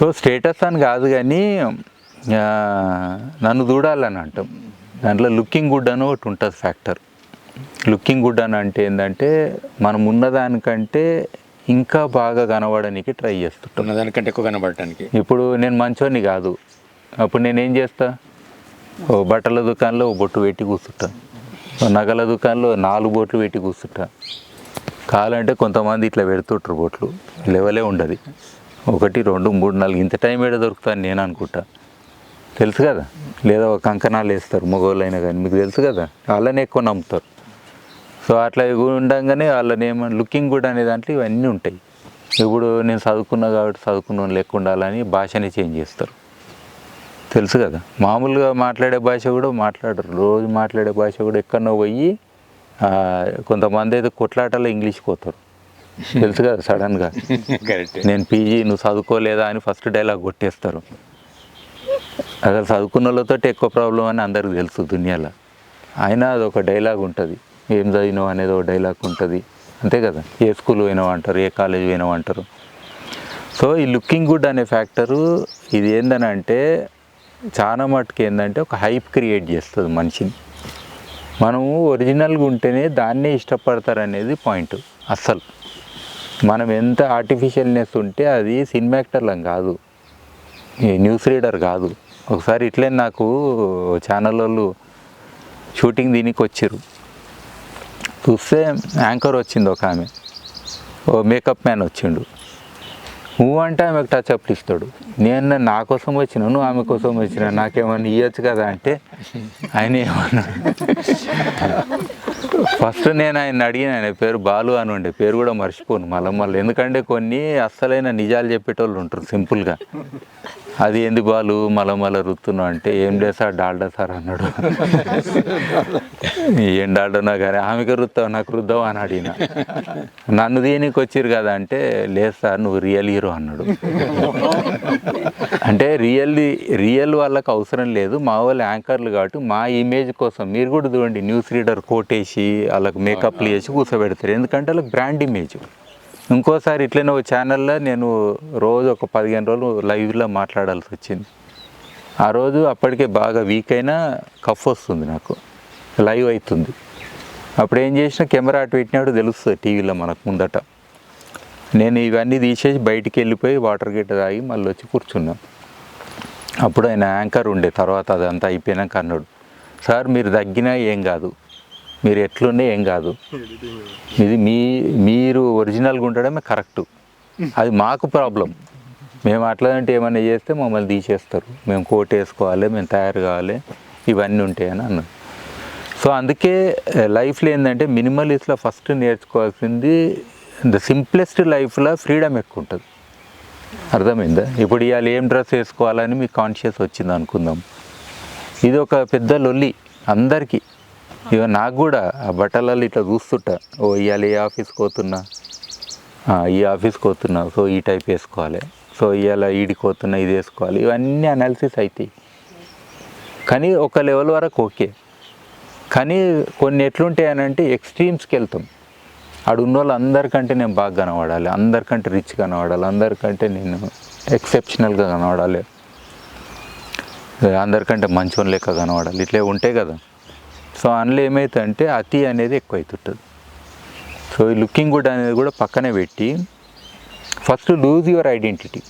So status అని కాదు కానీ నన్ను చూడాలని అంటాం. దాంట్లో లుకింగ్ గుడ్ అని ఒకటి ఉంటుంది ఫ్యాక్టర్. లుకింగ్ గుడ్ అని అంటే ఏంటంటే మనం ఉన్నదానికంటే ఇంకా బాగా కనబడడానికి ట్రై చేస్తుంటాం. ఉన్నదానికంటే ఎక్కువ కనబడటానికి. ఇప్పుడు నేను మంచోని కాదు. అప్పుడు నేను ఏం చేస్తా? ఓ బట్టల దుకాణంలో ఓ బొట్టు పెట్టి కూర్చుంటా. నగల దుకాణంలో నాలుగు బొట్లు పెట్టి కూర్చుంటా. కావాలంటే కొంతమంది ఇట్లా పెడుతుంటారు బొట్లు. లెవలే ఉండదు. ఒకటి రెండు మూడు నాలుగు ఇంత టైం ఏడ దొరుకుతాను నేను అనుకుంటా. తెలుసు కదా? లేదా ఒక కంకణాలు వేస్తారు మగవాళ్ళు అయినా కానీ మీకు తెలుసు కదా? వాళ్ళనే ఎక్కువ నమ్ముతారు. సో అట్లా ఉండగానే వాళ్ళని ఏమన్నా లుకింగ్ గుడ్ అనే దాంట్లో ఇవన్నీ ఉంటాయి. ఇప్పుడు నేను చదువుకున్నా కాబట్టి చదువుకున్న వాళ్ళు లెక్క ఉండాలని భాషని చేంజ్ చేస్తారు. తెలుసు కదా? మామూలుగా మాట్లాడే భాష కూడా మాట్లాడరు. రోజు మాట్లాడే భాష కూడా ఎక్కడో పోయి కొంతమంది అయితే కొట్లాటలో ఇంగ్లీష్ పోతారు. తెలుసు కదా సడన్గా నేను పీజీ నువ్వు చదువుకోలేదా అని ఫస్ట్ డైలాగ్ కొట్టేస్తారు. అసలు చదువుకున్న వాళ్ళతో ఎక్కువ ప్రాబ్లం అని అందరికి తెలుసు దునియాలో. అయినా అది ఒక డైలాగ్ ఉంటుంది. ఏం చదివినావు అనేది ఒక డైలాగ్ ఉంటుంది. అంతే కదా? ఏ స్కూల్ పోయినావు అంటారు ఏ కాలేజ్ పోయినావు అంటారు. సో ఈ లుకింగ్ గుడ్ అనే ఫ్యాక్టరు ఇది ఏందని అంటే చాలా మటుకు ఏంటంటే ఒక హైప్ క్రియేట్ చేస్తుంది మనిషిని. మనము ఒరిజినల్గా ఉంటేనే దాన్నే ఇష్టపడతారు అనేది పాయింట్ అస్సలు. మనం ఎంత ఆర్టిఫిషియల్నెస్ ఉంటే అది సినిమా యాక్టర్లం కాదు. ఈ న్యూస్ రీడర్ కాదు. ఒకసారి ఇట్లే నాకు ఛానల్ వాళ్ళు షూటింగ్ దీనికి వచ్చారు చూస్తే యాంకర్ వచ్చింది ఒక ఆమె. ఓ మేకప్ మ్యాన్ వచ్చిండు. నువ్వు అంటే ఆమెకు టచ్ అప్లు ఇస్తాడు. నేను నా కోసం వచ్చిన నువ్వు ఆమె కోసం వచ్చిన నాకేమన్నా ఇవ్వచ్చు కదా అంటే ఆయన ఏమన్నా ఫస్ట్ నేను ఆయన అడిగిన ఆయన పేరు బాలు అని ఉండే పేరు కూడా మర్చిపోను మళ్ళీ మళ్ళీ. ఎందుకంటే కొన్ని అస్సలైన నిజాలు చెప్పేటోళ్ళు ఉంటారు సింపుల్గా. అది బాలు మళ్ళీ మళ్ళీ రుత్తున్నావు అంటే ఏం లేదు సార్ డాల్డా సార్ అన్నాడు. ఏం డాల్డోనా కానీ ఆమెకి రుత్తావు నాకు రుద్దావు అని అడిగిన. నన్ను దీనికి వచ్చిర్రు కదా అంటే లేదు సార్ నువ్వు రియల్ హీరో అన్నాడు. అంటే రియల్ రియల్ వాళ్ళకి అవసరం లేదు మా వాళ్ళు యాంకర్లు కాబట్టి మా ఇమేజ్ కోసం మీరు కూడా చూడండి న్యూస్ రీడర్ కోటేసి వాళ్ళకి మేకప్లు వేసి కూర్చోబెడతారు. ఎందుకంటే వాళ్ళకి బ్రాండ్ ఇమేజ్. ఇంకోసారి ఇట్లనే ఒక ఛానల్లో నేను రోజు ఒక పదిహేను రోజులు లైవ్లో మాట్లాడాల్సి వచ్చింది. ఆ రోజు అప్పటికే బాగా వీక్ అయినా కఫ్ వస్తుంది నాకు. లైవ్ అవుతుంది అప్పుడు ఏం చేసిన కెమెరా అటు పెట్టినాడు తెలుస్తుంది టీవీలో మనకు ముందట. నేను ఇవన్నీ తీసేసి బయటికి వెళ్ళిపోయి వాటర్ గేట్ తాగి మళ్ళీ వచ్చి కూర్చున్నాను అప్పుడు ఆయన యాంకర్ ఉండే తర్వాత అదంతా అయిపోయినాక అన్నాడు సార్ మీరు తగ్గినా ఏం కాదు. మీరు ఎట్లున్నా ఏం కాదు. ఇది మీ మీరు ఒరిజినల్గా ఉండడమే కరెక్ట్. అది మాకు ప్రాబ్లం. మేము అట్లాంటి ఏమైనా చేస్తే మమ్మల్ని తీసేస్తారు. మేము కోట్ వేసుకోవాలి మేము తయారు కావాలి ఇవన్నీ ఉంటాయని అన్నాను సో అందుకే లైఫ్లో ఏంటంటే మినిమలిస్ట్లో ఫస్ట్ నేర్చుకోవాల్సింది ద సింప్లెస్ట్ లైఫ్లో ఫ్రీడమ్ ఎక్కువ ఉంటుంది. అర్థమైందా? ఇప్పుడు ఇవాళ ఏం డ్రెస్ వేసుకోవాలని మీకు కాన్షియస్ వచ్చింది అనుకుందాం. ఇది ఒక పెద్ద లొల్లి అందరికీ. ఇక నాకు కూడా ఆ బట్టలలో ఇట్లా చూస్తుంటా. ఓ ఇవాళ ఏ ఆఫీస్కి పోతున్నా? ఈ ఆఫీస్కి పోతున్నా. సో ఈ టైప్ వేసుకోవాలి. సో ఇవాళ ఈడికి పోతున్నా ఇది వేసుకోవాలి. ఇవన్నీ అనాలిసిస్ అవుతాయి కానీ ఒక లెవెల్ వరకు ఓకే. కానీ కొన్ని ఎట్లుంటాయనంటే ఎక్స్ట్రీమ్స్కి వెళ్తాం. ఆడు ఉన్న వాళ్ళు అందరికంటే నేను బాగా కనబడాలి. అందరికంటే రిచ్ కనబడాలి. అందరికంటే నేను ఎక్సెప్షనల్గా కనబడాలి. అందరికంటే మంచోని లెక్క కనబడాలి. ఇట్లే ఉంటాయి కదా. సో అందులో ఏమవుతుందంటే అతి అనేది ఎక్కువ అవుతుంటుంది సో ఈ లుకింగ్ గుడ్ అనేది కూడా పక్కనే పెట్టి ఫస్ట్ లూజ్ యువర్ ఐడెంటిటీ.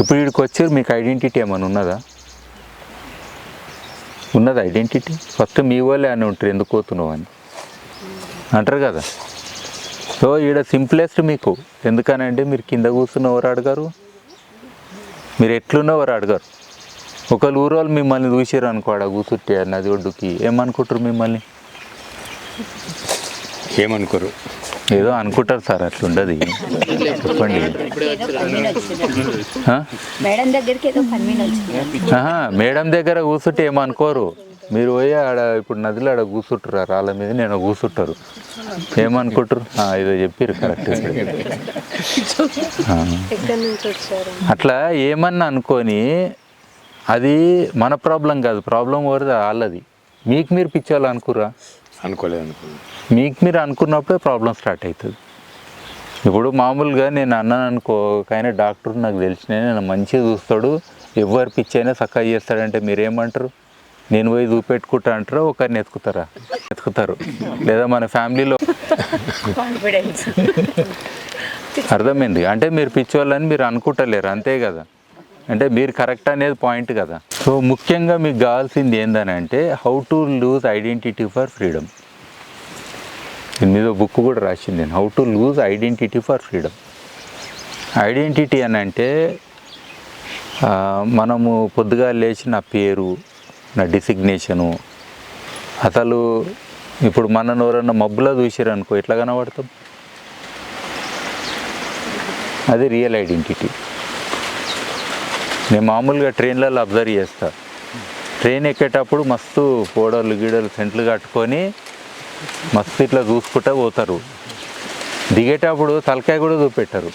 ఇప్పుడు వీడికి వచ్చారు మీకు ఐడెంటిటీ ఏమైనా ఉన్నదా? ఉన్నది ఐడెంటిటీ? ఫస్ట్ మీ వాళ్ళే అని ఉంటారు ఎందుకు పోతున్నావు అని. అంటారు కదా. సో ఈడ సింప్లెస్ట్ మీకు. ఎందుకనంటే మీరు కింద కూర్చున్న ఎవరు అడగారు మీరు ఎట్లున్న ఎవరు అడగారు ఒకళ్ళు ఊరోళ్ళు మిమ్మల్ని చూసారు అనుకో ఆడ కూర్చుంటే నది ఒడ్డుకి ఏమనుకుంటారు మిమ్మల్ని? ఏమనుకోరు. ఏదో అనుకుంటారు సార్ అట్లుండదు చెప్పండి? మేడం దగ్గర కూర్చుంటే ఏమనుకోరు? మీరు పోయి ఆడ ఇప్పుడు నదిలో ఆడ కూర్చుంటారు రాళ్ళ మీద నేను కూర్చుంటారు ఏమనుకుంటారు ఆ, ఏదో చెప్పారు కరెక్ట్ ఎక్కడి నుంచి వచ్చారు? అట్లా ఏమన్నా అనుకొని అది మన ప్రాబ్లం కాదు ప్రాబ్లం వరద వాళ్ళది. మీకు మీరు పిచ్చోళ్ళు అనుకురా అనుకోలేదు అనుకోలేదు. మీకు మీరు అనుకున్నప్పుడే ప్రాబ్లం స్టార్ట్ అవుతుంది ఇప్పుడు మామూలుగా నేను అన్నాను అనుకో కానీ డాక్టర్ నాకు తెలిసిన నేను మంచిగా చూస్తాడు ఎవరు పిచ్చి అయినా చక్కగా చేస్తాడంటే మీరేమంటారు? నేను పోయి చూపెట్టుకుంటా అంటారా? ఒకరిని ఎత్తుకుతారా? ఎత్తుకుతారు. లేదా మన ఫ్యామిలీలో కాన్ఫిడెన్స్ అర్థమైంది. అంటే మీరు పిచ్చోళ్ళని మీరు అనుకుంటలేరు అంతే కదా? అంటే మీరు కరెక్ట్ అనేది పాయింట్ కదా. సో ముఖ్యంగా మీకు కావాల్సింది ఏందని అంటే how to lose identity for freedom దీని మీద బుక్ కూడా రాసింది నేను. How to lose identity for freedom identity అని అంటే మనము పొద్దుగా లేచి నా పేరు నా డిసిగ్నేషను అసలు ఇప్పుడు మన ఎవరన్నా మబ్బులో చూసారనుకో ఎట్లా కనబడతాం? అది రియల్ ఐడెంటిటీ నేను మామూలుగా ట్రైన్లలో అబ్జర్వ్ చేస్తా. ట్రైన్ ఎక్కేటప్పుడు మస్తు పోడర్లు గీడలు సెంట్లు కట్టుకొని మస్తు ఇట్లా చూసుకుంటా పోతారు. దిగేటప్పుడు తలకాయ కూడా చూపెట్టారు.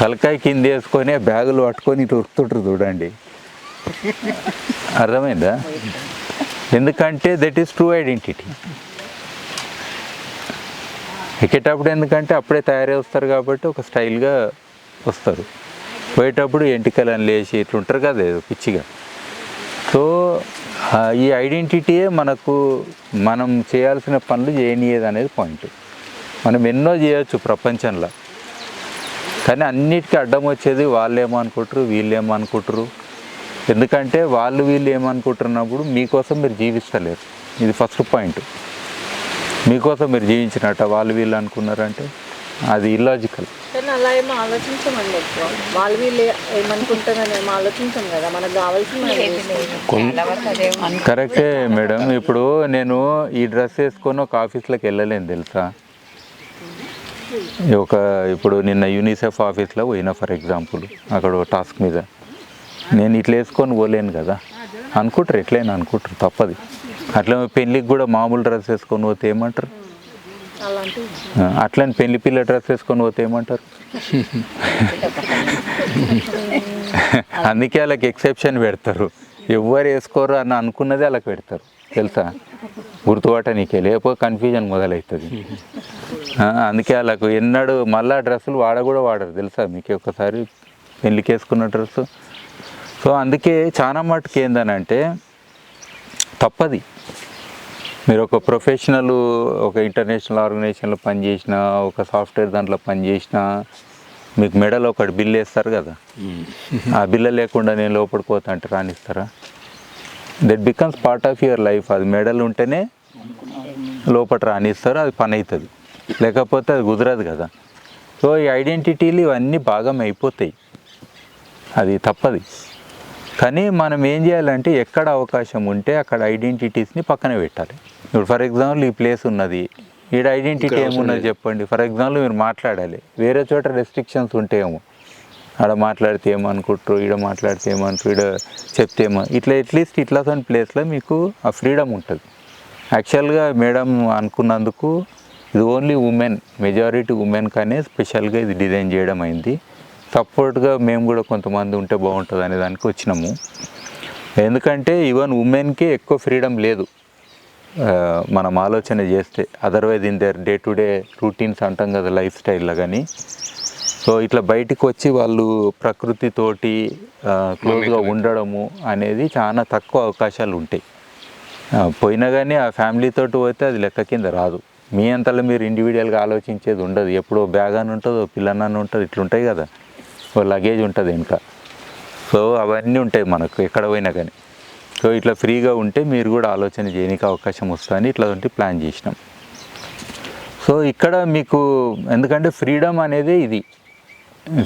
తలకాయ కింద వేసుకొని బ్యాగులు పట్టుకొని ఇటు ఉరుకుతుంటారు చూడండి. అర్థమైందా? ఎందుకంటే దట్ ఈస్ ట్రూ ఐడెంటిటీ ఎక్కేటప్పుడు ఎందుకంటే అప్పుడే తయారై వస్తారు కాబట్టి ఒక స్టైల్గా వస్తారు. పోయేటప్పుడు ఎంటికలను లేచి ఇట్లుంటారు కదా ఏదో పిచ్చిగా. సో ఈ ఐడెంటిటీయే మనకు మనం చేయాల్సిన పనులు చేయనీయదు అనేది పాయింట్. మనం ఎన్నో చేయొచ్చు ప్రపంచంలో. కానీ అన్నిటికీ అడ్డం వచ్చేది వాళ్ళు ఏమనుకుంటారు వీళ్ళు ఏమనుకుంటారు ఎందుకంటే వాళ్ళు వీళ్ళు ఏమనుకుంటున్నప్పుడు మీకోసం మీరు జీవిస్తలేరు. ఇది ఫస్ట్ పాయింట్. మీకోసం మీరు జీవించినట్ట వాళ్ళు వీళ్ళు అనుకున్నారంటే? అది ఇల్లాజికల్ కానీ అలా ఏమో ఆలోచించమండి. ఎక్కువ వాళ్ళు వీళ్ళు ఏమనుకుంటారని ఏమో ఆలోచించం కదా. మనకు ఉంది. కరెక్టే మేడం. ఇప్పుడు నేను ఈ డ్రెస్ వేసుకొని ఒక ఆఫీస్లోకి వెళ్ళలేను తెలుసా? ఒక ఇప్పుడు నిన్న యూనిసెఫ్ ఆఫీస్లో పోయినా ఫర్ ఎగ్జాంపుల్ అక్కడ టాస్క్ మీద. నేను ఇట్లా వేసుకొని పోలేను కదా. అనుకుంటారు ఎట్లయినా అనుకుంటారు తప్పది. అట్లా పెళ్ళికి కూడా మామూలు డ్రెస్ వేసుకొని పోతే ఏమంటారు? అట్లని పెళ్ళి పిల్ల డ్రెస్ వేసుకొని పోతే ఏమంటారు? అందుకే వాళ్ళకి ఎక్సెప్షన్ పెడతారు. ఎవరు వేసుకోరు అని అనుకున్నదే వాళ్ళకి పెడతారు. తెలుసా? గుర్తుపట్ట నీకే. లేకపోతే కన్ఫ్యూజన్ మొదలవుతుంది అందుకే వాళ్ళకు ఎన్నడు మళ్ళా డ్రెస్సులు వాడ కూడా వాడరు. తెలుసా? మీకు ఒకసారి పెళ్ళికి వేసుకున్న డ్రెస్సు. సో అందుకే చాలా మటుకు ఏందనంటే తప్పది. మీరు ఒక ప్రొఫెషనల్ ఒక ఇంటర్నేషనల్ ఆర్గనైజేషన్లో పనిచేసిన ఒక సాఫ్ట్వేర్ దాంట్లో పనిచేసిన మీకు మెడలో ఒకటి బిల్ వేస్తారు కదా? ఆ బిల్ల లేకుండా నేను లోపలికి పోతా అంటే రానిస్తారా? That becomes part of your life అది మెడల్ ఉంటేనే లోపల రానిస్తారు అది పని అవుతుంది. లేకపోతే అది కుదరదు కదా. సో ఈ ఐడెంటిటీలు ఇవన్నీ భాగం అయిపోతాయి. అది తప్పది. కానీ మనం ఏం చేయాలంటే ఎక్కడ అవకాశం ఉంటే అక్కడ ఐడెంటిటీస్ని పక్కన పెట్టాలి. ఇప్పుడు ఫర్ ఎగ్జాంపుల్ ఈ ప్లేస్ ఉన్నది ఈడ ఐడెంటిటీ ఏమున్నది చెప్పండి. ఫర్ ఎగ్జాంపుల్ మీరు మాట్లాడాలి. వేరే చోట రెస్ట్రిక్షన్స్ ఉంటాయేమో ఆడ మాట్లాడితే ఏమనుకుంటారు ఈడ మాట్లాడితే ఏమనుకుంటారు ఈడ చెప్తే ఏమో ఇట్లా అట్లీస్ట్ ఇట్లా కొన్ని ప్లేస్లో మీకు ఆ ఫ్రీడమ్ ఉంటుంది. యాక్చువల్గా మేడం అనుకున్నందుకు ఇది ఓన్లీ ఉమెన్ మెజారిటీ ఉమెన్ కానీ స్పెషల్గా ఇది డిజైన్ చేయడం అయింది. సపోర్ట్గా మేము కూడా కొంతమంది ఉంటే బాగుంటుంది అనే దానికి వచ్చినాము. ఎందుకంటే ఈవెన్ ఉమెన్కి ఎక్కువ ఫ్రీడమ్ లేదు. మనం ఆలోచన చేస్తే otherwise in their day to day routines అంటాం కదా లైఫ్ స్టైల్లో కానీ సో ఇట్లా బయటికి వచ్చి వాళ్ళు ప్రకృతితోటి క్లోజ్గా ఉండడము అనేది చాలా తక్కువ అవకాశాలు ఉంటాయి. పోయినా కానీ ఆ ఫ్యామిలీ తోటి పోతే అది లెక్క కింద రాదు. మీ అంతలో మీరు ఇండివిజువల్గా ఆలోచించేది ఉండదు. ఎప్పుడో బ్యాగ్ అని ఉంటుంది పిల్లనని ఉంటుంది ఇట్లుంటాయి కదా. ఓ లగేజ్ ఉంటుంది ఇంకా. సో అవన్నీ ఉంటాయి మనకు ఎక్కడ పోయినా కానీ సో ఇట్లా ఫ్రీగా ఉంటే మీరు కూడా ఆలోచన చేయడానికి అవకాశం వస్తుందని ఇట్లా ఉంటే ప్లాన్ చేసినాం. సో ఇక్కడ మీకు ఎందుకంటే ఫ్రీడమ్ అనేది ఇది.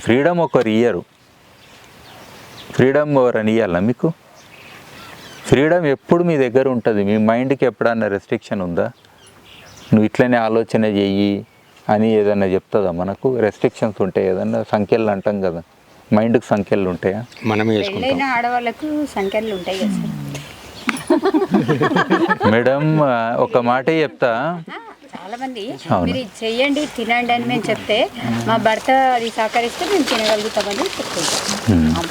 ఫ్రీడమ్ ఒకరు ఇయ్యరు ఫ్రీడమ్ ఎవరని ఇయ్యాలా మీకు? ఫ్రీడమ్ ఎప్పుడు మీ దగ్గర ఉంటుంది? మీ మైండ్కి ఎప్పుడన్నా రెస్ట్రిక్షన్ ఉందా? నువ్వు ఇట్లనే ఆలోచన చెయ్యి అని ఏదన్నా చెప్తుందా మనకు? రెస్ట్రిక్షన్స్ ఉంటాయి ఏదన్నా సంఖ్యలు అంటాం కదా. మైండ్కి సంఖ్యలు ఉంటాయా? మనమే చేసుకుంటాం. పెళ్ళైన ఆడవాళ్ళకు సంఖ్యలు ఉంటాయి కదా సార్. మేడం ఒక మాట చెప్తా. ఆ, చాలా మంది. అవును. మీరు ఇది చెయ్యండి తినండి అని మేము చెప్తే మా భర్త అది సహకరిస్తే మేము తినగలుగుతామని చెప్తుంటాం.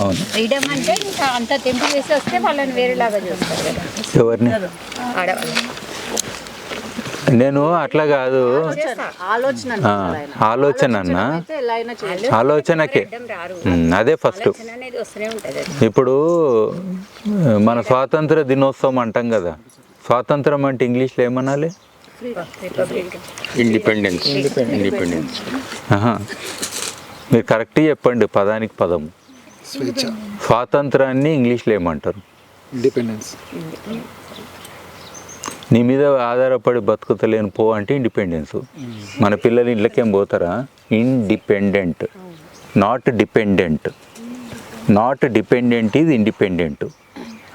అవును. ఫ్రీడమ్ అంటే ఇంకా అంత తెంపు చేసి వస్తే వాళ్ళని వేరేలాగా చూస్తారు కదా. ఎవరిని? ఆడవాళ్ళు నేను అట్లా కాదు. ఆలోచన అన్న. ఆలోచనకే. అదే ఫస్ట్. ఇప్పుడు మన స్వాతంత్ర దినోత్సవం అంటాం కదా. స్వాతంత్రం అంటే ఇంగ్లీష్లో ఏమనాలి? Independence independence. మీరు కరెక్ట్ చెప్పండి పదానికి పదము. స్వేచ్ఛ. స్వాతంత్రాన్ని ఇంగ్లీష్లో ఏమంటారు? ఇండిపెండెన్స్ నీ మీద ఆధారపడి బతుకుతలేను పో అంటే ఇండిపెండెన్స్ మన పిల్లలు ఇళ్ళకేం పోతారా? Independent not dependent not dependent is independent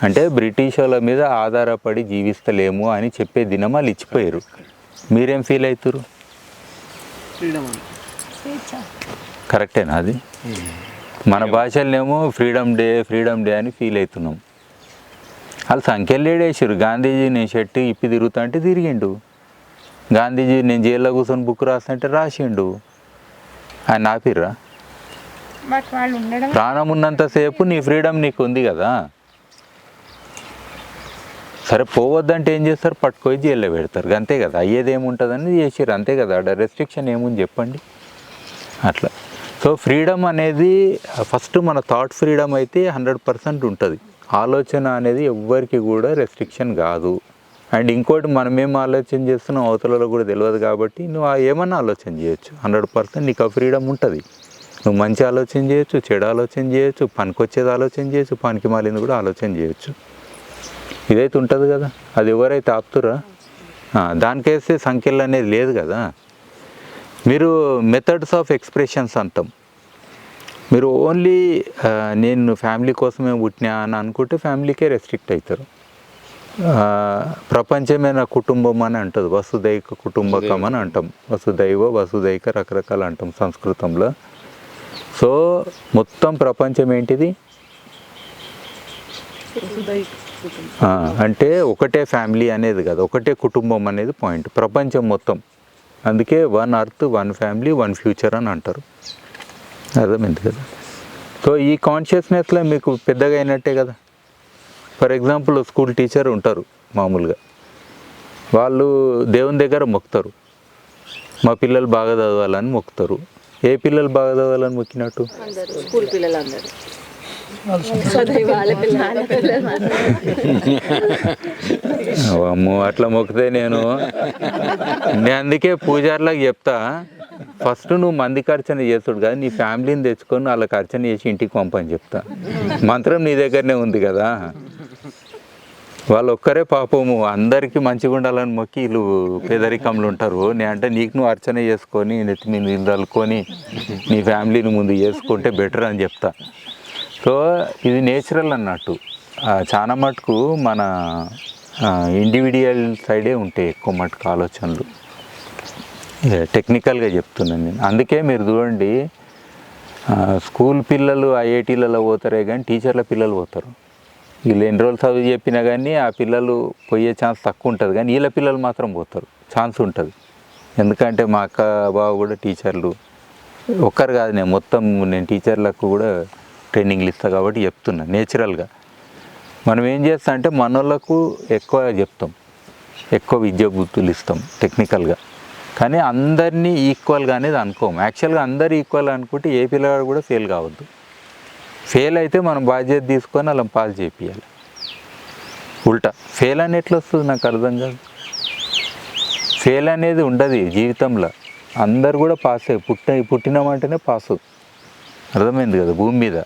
అంటే బ్రిటిష్ వాళ్ళ మీద ఆధారపడి జీవిస్తలేము అని చెప్పే దినం వాళ్ళు ఇచ్చిపోయారు. మీరేం ఫీల్ అవుతారు కరెక్టేనా అది? మన భాషలనేమో ఫ్రీడమ్ డే ఫ్రీడమ్ డే అని ఫీల్ అవుతున్నాం. వాళ్ళు సంఖ్యలు లేడేసారు గాంధీజీ నేను షర్ట్ ఇప్పి తిరుగుతా అంటే తిరిగిండు. గాంధీజీ నేను జైల్లో కూర్చొని బుక్ రాస్తుంటే రాసిండు. ఆయన ఆపిర్రా? ప్రాణం ఉన్నంతసేపు నీ ఫ్రీడమ్ నీకు ఉంది కదా. సరే పోవద్దంటే ఏం చేస్తారు? పట్టుకొని జైల్లో పెడతారు. అంతే కదా. అయ్యేది ఏముంటుందని చేసారు అంతే కదా. ఆడ రెస్ట్రిక్షన్ ఏముంది చెప్పండి? అట్లా. సో ఫ్రీడమ్ అనేది ఫస్ట్ మన థాట్ ఫ్రీడమ్ అయితే హండ్రెడ్ పర్సెంట్ ఉంటుంది. ఆలోచన అనేది ఎవ్వరికి కూడా రెస్ట్రిక్షన్ కాదు. అండ్ ఇంకోటి మనం ఏం ఆలోచన చేస్తున్నాం అవతలలో కూడా తెలియదు కాబట్టి నువ్వు ఆ ఏమన్నా ఆలోచన చేయొచ్చు. హండ్రెడ్ పర్సెంట్ నీకు ఆ ఫ్రీడమ్ ఉంటుంది. నువ్వు మంచి ఆలోచన చేయొచ్చు చెడు ఆలోచన చేయొచ్చు పనికొచ్చేది ఆలోచన చేయొచ్చు పనికి మాలింది కూడా ఆలోచన చేయొచ్చు. ఇదైతే ఉంటుంది కదా. అది ఎవరైతే ఆపుతురా దానికేస్తే సంఖ్యలు అనేది లేదు కదా. మీరు మెథడ్స్ ఆఫ్ ఎక్స్ప్రెషన్స్ అంటాం. మీరు ఓన్లీ నేను ఫ్యామిలీ కోసమే పుట్టినా అని అనుకుంటే ఫ్యామిలీకే రెస్ట్రిక్ట్ అవుతారు ప్రపంచమే నా కుటుంబం అని అంటుంది. వసుదైక కుటుంబకం అని అంటాం. వసుదైవ వసుదైక రకరకాలు అంటాం సంస్కృతంలో. సో మొత్తం ప్రపంచం ఏంటిది? అంటే ఒకటే ఫ్యామిలీ అనేది కదా ఒకటే కుటుంబం అనేది పాయింట్ ప్రపంచం మొత్తం. అందుకే one earth one family one future అని అంటారు. అర్థమైంది కదా. సో ఈ కాన్షియస్నెస్లో మీకు పెద్దగా అయినట్టే కదా. ఫర్ ఎగ్జాంపుల్ స్కూల్ టీచర్ ఉంటారు మామూలుగా. వాళ్ళు దేవుని దగ్గర మొక్కుతారు. మా పిల్లలు బాగా చదవాలని మొక్కుతారు. ఏ పిల్లలు బాగా చదవాలని మొక్కినట్టు? అందరూ స్కూల్ పిల్లలందరూ. అమ్మో అట్లా మొక్కితే నేను. నేను అందుకే పూజారులకు చెప్తా. ఫస్ట్ నువ్వు మందికి అర్చన చేస్తుడు కదా నీ ఫ్యామిలీని తెచ్చుకొని వాళ్ళకి అర్చన చేసి ఇంటికి పంపని చెప్తా. మంత్రం నీ దగ్గరనే ఉంది కదా. వాళ్ళు ఒక్కరే పాపము అందరికీ మంచిగా ఉండాలని మొక్కి వీళ్ళు పేదరికంలో ఉంటారు. నేను అంటే నీకు నువ్వు అర్చన చేసుకొని నెత్తి మీద నీళ్ళు నీ ఫ్యామిలీని ముందు చేసుకుంటే బెటర్ అని చెప్తా. సో ఇది నేచురల్ అన్నట్టు. చాలా మటుకు మన ఇండివిజువల్ సైడే ఉంటాయి ఎక్కువ మటుకు ఆలోచనలు. టెక్నికల్గా చెప్తున్నాను నేను. అందుకే మీరు చూడండి స్కూల్ పిల్లలు ఐఐటీలలో పోతారే కానీ టీచర్ల పిల్లలు పోతారు. వీళ్ళు ఎన్ని రోజులు చదువు చెప్పినా కానీ ఆ పిల్లలు పోయే ఛాన్స్ తక్కువ ఉంటుంది. కానీ వీళ్ళ పిల్లలు మాత్రం పోతారు. ఛాన్స్ ఉంటుంది. ఎందుకంటే మా అక్క బావ కూడా టీచర్లు. ఒక్కరు కాదు నేను మొత్తం నేను టీచర్లకు కూడా ట్రైనింగ్లు ఇస్తాను కాబట్టి చెప్తున్నా నేచురల్గా. మనం ఏం చేస్తాం అంటే మనోళ్ళకు ఎక్కువ చెప్తాం. ఎక్కువ విద్య బుద్ధులు ఇస్తాం టెక్నికల్గా కానీ అందరినీ ఈక్వల్గా అనేది అనుకోము. యాక్చువల్గా అందరు ఈక్వల్ అనుకుంటే ఏ పిల్లవాడు కూడా ఫెయిల్ కావద్దు. ఫెయిల్ అయితే మనం బాధ్యత తీసుకొని వాళ్ళని పాస్ చేపియాలి ఉల్టా ఫెయిల్ అని ఎట్లా వస్తుంది నాకు అర్థం కాదు. ఫెయిల్ అనేది ఉండదు జీవితంలో. అందరు కూడా పాస్ అయ్యి పుట్టిన పుట్టినామంటేనే పాసు. అర్థమైంది కదా భూమి మీద.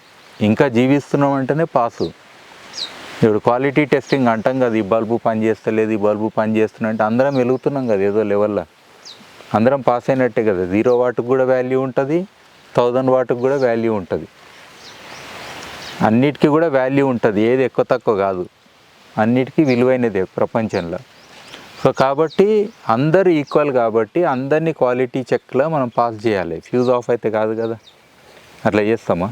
ఇంకా జీవిస్తున్నామంటేనే పాసు. ఇప్పుడు క్వాలిటీ టెస్టింగ్ అంటాం కదా ఈ బల్బు పని చేస్తలేదు ఈ బల్బు పని చేస్తున్నా అంటే అందరం వెలుగుతున్నాం కదా ఏదో లెవెల్లో. అందరం పాస్ అయినట్టే కదా. జీరో వాటికి కూడా వాల్యూ ఉంటుంది థౌజండ్ వాటికి కూడా వాల్యూ ఉంటుంది. అన్నిటికీ కూడా వాల్యూ ఉంటుంది ఏది ఎక్కువ తక్కువ కాదు. అన్నిటికీ విలువైనదే ప్రపంచంలో. సో కాబట్టి అందరు ఈక్వల్ కాబట్టి అందరినీ క్వాలిటీ చెక్లో మనం పాస్ చేయాలి. ఫ్యూజ్ ఆఫ్ అయితే కాదు కదా. అట్లా చేస్తామా?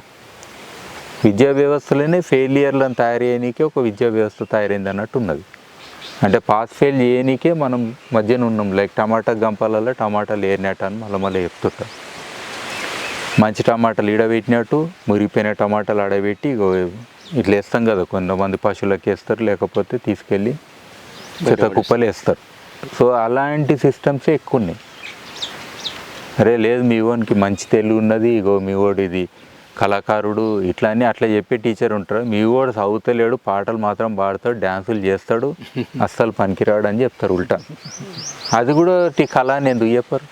విద్యా వ్యవస్థలోనే ఫెయిలియర్లను తయారు ఒక విద్యా వ్యవస్థ తయారైంది అన్నట్టు ఉన్నది. అంటే పాస్ ఫెయిల్ చేయనీకే మనం మధ్యన ఉన్నాం. లైక్ టమాటా గంపాలలో టమాటాలు ఏరినట్టు అని మళ్ళీ మళ్ళీ చెప్తుంటాం. మంచి టమాటాలు ఈడబెట్టినట్టు మురిగిపోయిన టమాటాలు ఆడబెట్టి ఇగో ఇట్లా వేస్తాం కదా. కొంతమంది పశువులకు వేస్తారు లేకపోతే తీసుకెళ్ళి చెత్త కుప్పలు వేస్తారు. సో అలాంటి సిస్టమ్సే ఎక్కువ ఉన్నాయి అరే లేదు మీ ఓన్కి మంచి తెలివి ఉన్నది ఇగో మీ ఓడు ఇది కళాకారుడు ఇట్లా అని అట్లా చెప్పే టీచర్ ఉంటారు మీ ఓడు చదువుతలేడు పాటలు మాత్రం పాడతాడు డ్యాన్సులు చేస్తాడు అస్సలు పనికిరాడు అని చెప్తారు ఉల్టా. అది కూడా టీ కళ అని ఎందుకు చెప్పరు?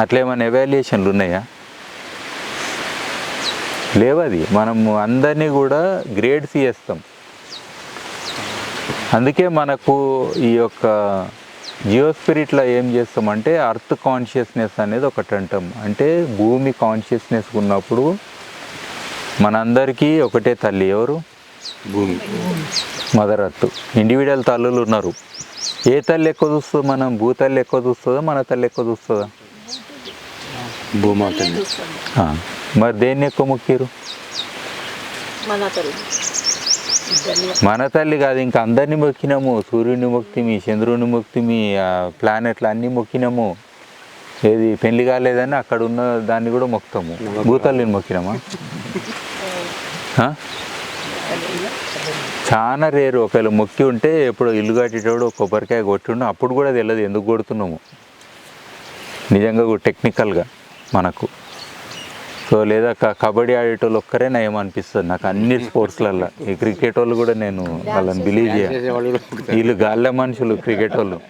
అట్లా ఏమైనా ఎవాల్యుయేషన్లు ఉన్నాయా? లేవది. మనము అందరినీ కూడా గ్రేడ్స్ చేస్తాం. అందుకే మనకు ఈ యొక్క జియో స్పిరిట్లో ఏం చేస్తామంటే అర్త్ కాన్షియస్నెస్ అనేది ఒకటి అంటాం. అంటే భూమి కాన్షియస్నెస్ ఉన్నప్పుడు మనందరికీ ఒకటే తల్లి ఎవరు? భూమి. Mother earth. ఇండివిజువల్ తల్లులు ఉన్నారు. ఏ తల్లి ఎక్కువ చూస్తుంది మనం? భూతల్లి ఎక్కువ చూస్తుందా? మన తల్లి ఎక్కువ చూస్తుందా? ఆ, మరి దేన్ని ఎక్కువ మన తల్లి. మన తల్లి కాదు ఇంకా అందరినీ మొక్కినాము. సూర్యుని మొక్తిమి చంద్రుని మొక్తిమి ఆ ప్లానెట్లు అన్నీ మొక్కినాము. ఏది పెళ్ళి కాలేదని అక్కడ ఉన్న దాన్ని కూడా మొక్తాము. భూతల్లిని మొక్కినామా? చాలా రేరు. ఒకవేళ మొక్కి ఉంటే ఎప్పుడు ఇల్లు కట్టేటప్పుడు కొబ్బరికాయ కొట్టిండు. అప్పుడు కూడా తెలియదు ఎందుకు కొడుతున్నాము. నిజంగా టెక్నికల్గా మనకు. సో లేదా క- కబడ్డీ ఆడేటోళ్ళు ఒక్కరే నయం అనిపిస్తుంది. నాకు అన్ని స్పోర్ట్స్లల్లో. ఈ క్రికెట్ వాళ్ళు కూడా నేను వాళ్ళని బిలీవ్ చేయ చేసేవాళ్ళు కూడా పుడతారు. వీళ్ళు గాళ్ళ మనుషులు క్రికెట్ వాళ్ళు.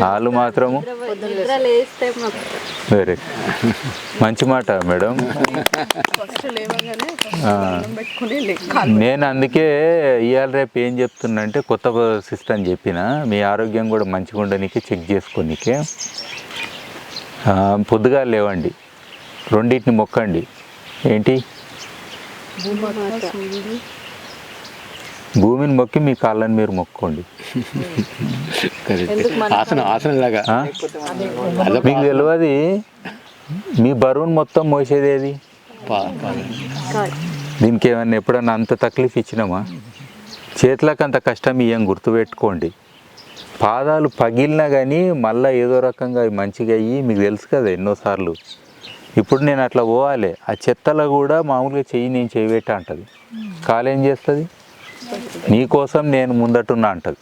వాళ్ళు మాత్రము. వేరే మంచి మాట మేడం. నేను అందుకే ఇవాళ రేపు ఏం చెప్తున్నా అంటే కొత్త సిస్టమ్ చెప్పిన. మీ ఆరోగ్యం కూడా మంచిగా ఉండనీకి చెక్ చేసుకోనీకే. పొద్దుగా లేవండి. రెండింటిని మొక్కండి. ఏంటి? భూమిని మొక్కి మీ కాళ్ళని మీరు మొక్కోండి. ఆసనం? మీకు తెలియదు మీ బరువును మొత్తం మోసేది ఏది? దీనికి ఏమన్నా ఎప్పుడన్నా అంత తక్లీఫ్ ఇచ్చినామా? చేతులకు అంత కష్టం ఇయ్యం గుర్తుపెట్టుకోండి. పాదాలు పగిలినా కానీ మళ్ళీ ఏదో రకంగా అవి మంచిగా అయ్యి మీకు తెలుసు కదా ఎన్నోసార్లు. ఇప్పుడు నేను అట్లా పోవాలి. ఆ చెత్తలో కూడా మామూలుగా చెయ్యి నేను చేయబెట్టా అంటది. కాలు ఏం చేస్తుంది? నీకోసం నేను ముందటున్నా అంటది.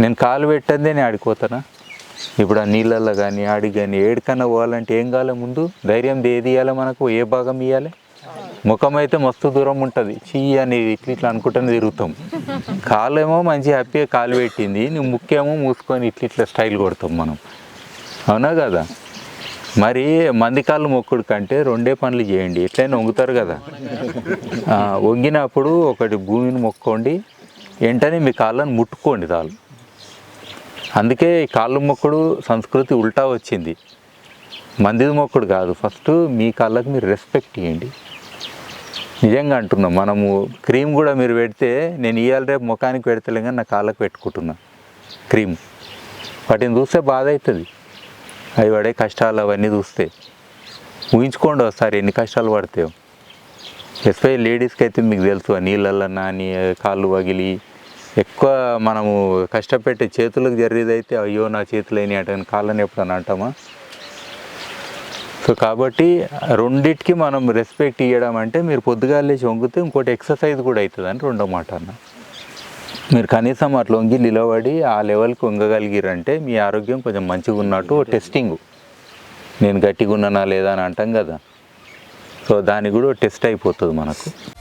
నేను కాలు పెట్టందే నేను ఆడిపోతానా? ఇప్పుడు ఆ నీళ్ళల్లో కానీ ఆడి కానీ ఏడికన్నా పోవాలంటే ఏం కావాలి ముందు? ధైర్యం ఏది ఇవ్వాలి మనకు? ఏ భాగం ఇవ్వాలి ముఖం అయితే మస్తు దూరం ఉంటుంది. చీ అనేది ఇట్లా ఇట్లా అనుకుంటూనే తిరుగుతాం. కాలు ఏమో మంచి హ్యాపీగా కాలు పెట్టింది. నువ్వు ముక్కేమో మూసుకొని ఇట్లా ఇట్లా స్టైల్ కొడతాం మనం. అవునా కదా? మరి మందికాళ్ళు మొక్కుడు కంటే రెండే పనులు చేయండి. ఎట్లయినా వంగుతారు కదా. వంగినప్పుడు ఒకటి భూమిని మొక్కోండి వెంటనే మీ కాళ్ళని ముట్టుకోండి చాలు. అందుకే ఈ కాళ్ళు మొక్కుడు సంస్కృతి ఉల్టా వచ్చింది. మందిది మొక్కుడు కాదు ఫస్ట్ మీ కాళ్ళకి మీరు రెస్పెక్ట్ ఇవ్వండి నిజంగా అంటున్నాం మనము క్రీమ్ కూడా మీరు పెడితే నేను ఇవాళ రేపు ముఖానికి పెడతలే కానీ నా కాళ్ళకు పెట్టుకుంటున్నా క్రీమ్. వాటిని చూస్తే బాధ అవుతుంది. అవి పడే కష్టాలు అవన్నీ చూస్తే. ఊహించుకోండి ఒకసారి ఎన్ని కష్టాలు పడతాయో. ఎస్పెషల్ లేడీస్కి అయితే మీకు తెలుసు నీళ్ళల్లో నాని కాళ్ళు పగిలి ఎక్కువ మనము కష్టపెట్టే చేతులకు జరిగేదైతే అయ్యో నా చేతులు అయినాయి అంటే కాళ్ళని ఎప్పుడన్నా అంటామా? సో కాబట్టి రెండిటికి మనం రెస్పెక్ట్ ఇవ్వడం అంటే మీరు పొద్దుగాలేసి వంగితే ఇంకోటి ఎక్సర్సైజ్ కూడా అవుతుంది అని రెండో మాట అన్న. మీరు కనీసం అట్లా వంగి నిలబడి ఆ లెవెల్కి వంగగలిగిరంటే మీ ఆరోగ్యం కొంచెం మంచిగా ఉన్నట్టు టెస్టింగ్. నేను గట్టిగా ఉన్నానా లేదా అని అంటాం కదా. సో దానికి కూడా టెస్ట్ అయిపోతుంది మనకు.